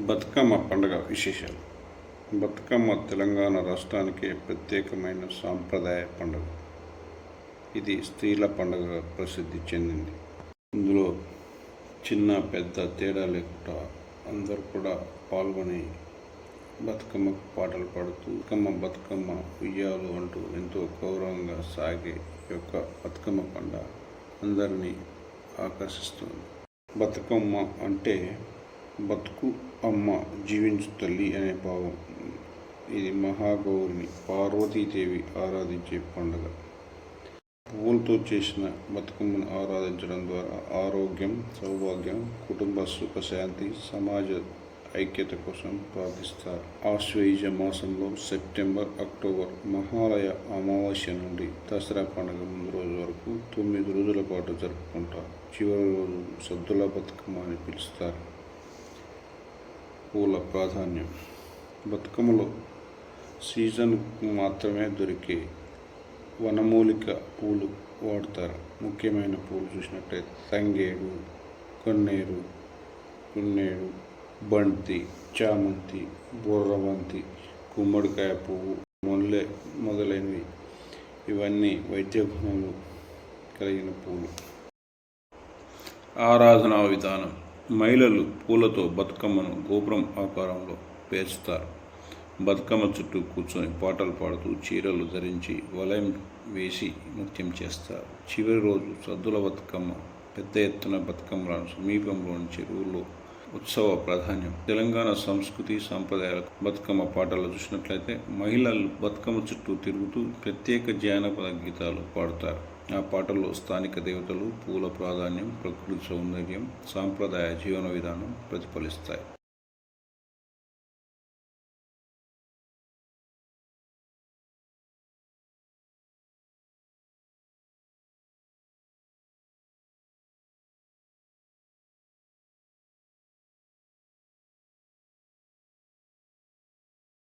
బతుకమ్మ పండుగ విశేషాలు. బతుకమ్మ తెలంగాణ రాష్ట్రానికి ప్రత్యేకమైన సాంప్రదాయ పండుగ. ఇది స్త్రీల పండుగ ప్రసిద్ధి చెందింది. ఇందులో చిన్న పెద్ద తేడా లేకుండా అందరూ కూడా పాల్గొని బతుకమ్మ పాటలు పాడుతూ బతుకమ్మ బతుకమ్మ ఉయ్యాలు అంటూ ఎంతో గౌరవంగా సాగే యొక్క బతుకమ్మ పండుగ అందరినీ ఆకర్షిస్తుంది. బతుకమ్మ అంటే బతుకు అమ్మ జీవించు తల్లి అనే భావం. ఇది మహాగౌరిని పార్వతీదేవి ఆరాధించే పండుగ. పువ్వులతో చేసిన బతుకమ్మను ఆరాధించడం ద్వారా ఆరోగ్యం సౌభాగ్యం కుటుంబ సుఖశాంతి సమాజ ఐక్యత కోసం ప్రార్థిస్తారు. ఆశ్వయుజ మాసంలో సెప్టెంబర్ అక్టోబర్ మహాలయ అమావాస్య నుండి దసరా పండుగ ముందు రోజు వరకు తొమ్మిది రోజుల పాటు జరుపుకుంటారు. చివరి రోజు సద్దుల బతుకమ్మ అని పిలుస్తారు. పూల ప్రాధాన్యం. బతుకమ్మలో సీజన్ మాత్రమే దొరికే వనమూలిక పూలు వాడతారు. ముఖ్యమైన పూలు చూసినట్లయితే తంగేడు కొన్నేరు కొన్నేరు బంతి చామంతి బుర్రవంతి గుమ్మడికాయ పువ్వు మొల్లె మొదలైనవి. ఇవన్నీ వైద్య గుణాలు కలిగిన పూలు. ఆరాధనా విధానం. మహిళలు పూలతో బతుకమ్మను గోపురం ఆకారంలో పేర్చుతారు బతుకమ్మ చుట్టూ కూర్చొని పాటలు పాడుతూ చీరలు ధరించి వలయం వేసి నృత్యం చేస్తారు. చివరి రోజు సద్దుల బతుకమ్మ పెద్ద ఎత్తున బతుకమ్మలను సమీపంలోని చెరువుల్లో ఉత్సవ ప్రాధాన్యం. తెలంగాణ సంస్కృతి సాంప్రదాయాలకు బతుకమ్మ పాటలు చూసినట్లయితే మహిళలు బతుకమ్మ చుట్టూ తిరుగుతూ ప్రత్యేక జానపద గీతాలు పాడుతారు. ఆ పాటల్లో స్థానిక దేవతలు పూల ప్రాధాన్యం ప్రకృతి సౌందర్యం సాంప్రదాయ జీవన విధానం ప్రతిఫలిస్తాయి.